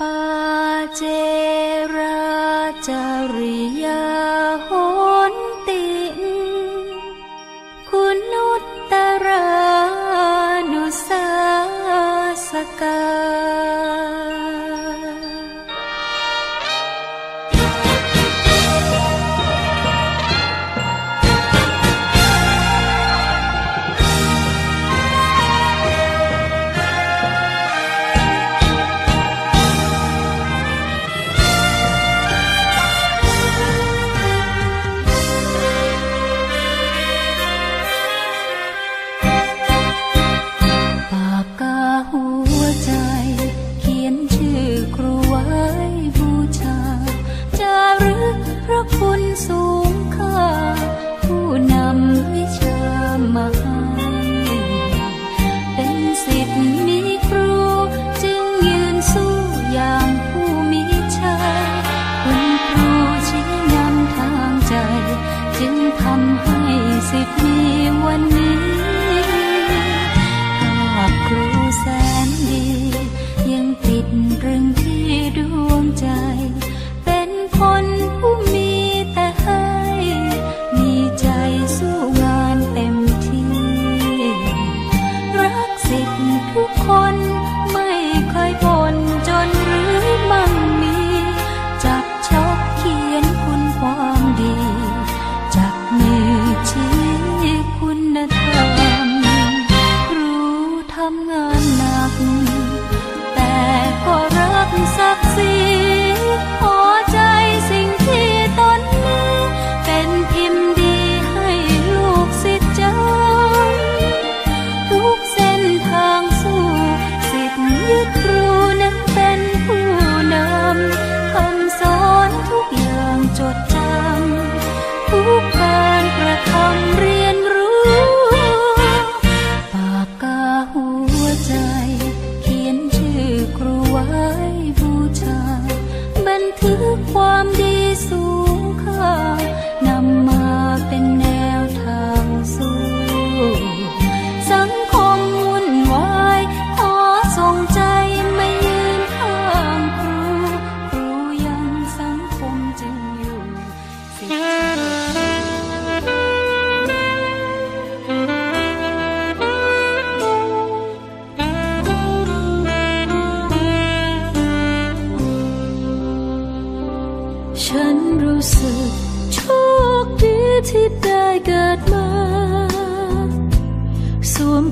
ปาเจราจริยา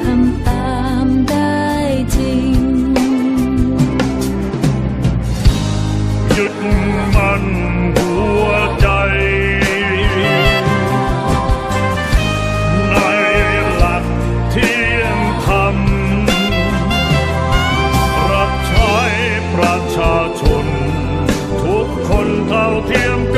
ทยึดมันหัวใจ ในหลักเทียงธรรม รับใช้ประชาชน ทุกคนเท่าเทียมกัน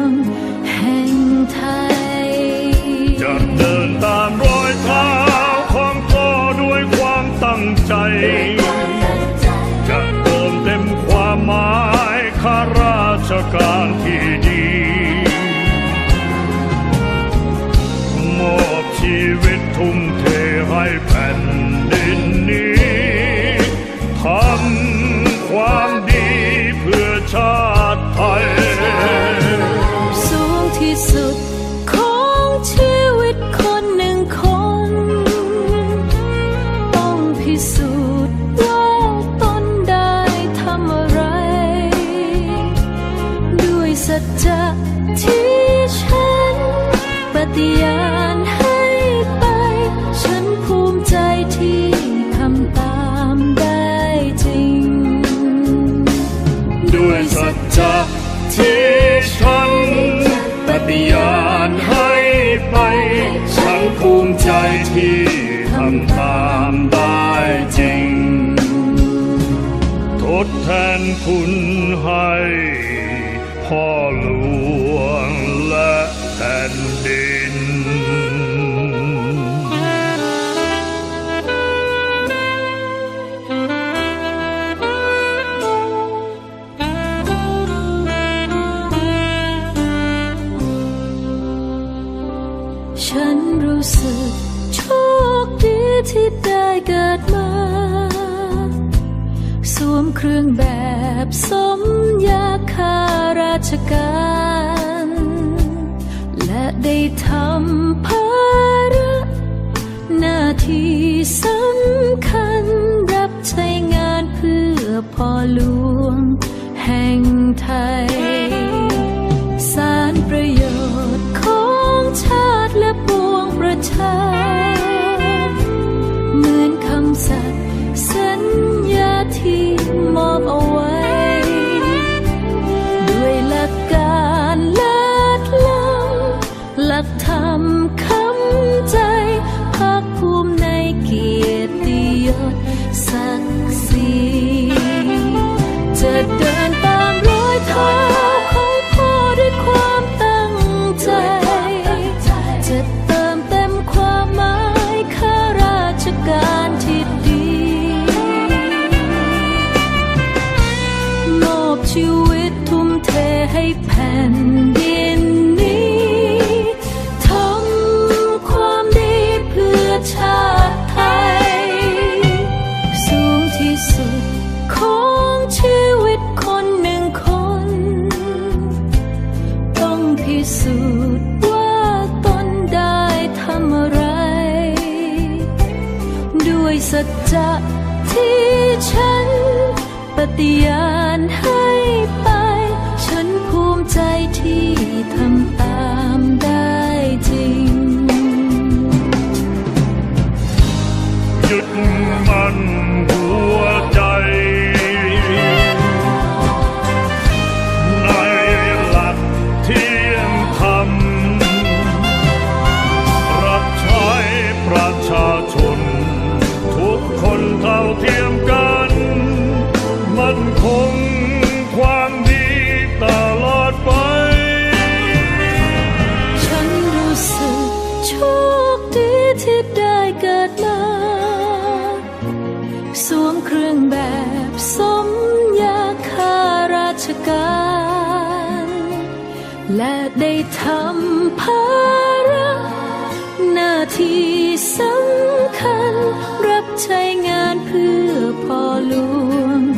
ฏิญาณให้ไป ฉันภูมิใจที่ทำตามได้จริง ด้วยสัจจะที่ฉันปฏิญาณให้ไป ฉันภูมิใจที่ทำตามได้จริง ทดแทนคุณให้พ่อหลวง ที่ได้เกิดมา สวมเครื่องแบบสมยาคาราชการ และได้ทำภาระหน้าที่สำคัญ ด้วยสัจจะที่ฉัน ปฏิญาณให้ไป ฉันภูมิใจที่ทำ ทำภาระหน้าที่สำคัญ รับใช้งานเพื่อพอหลวง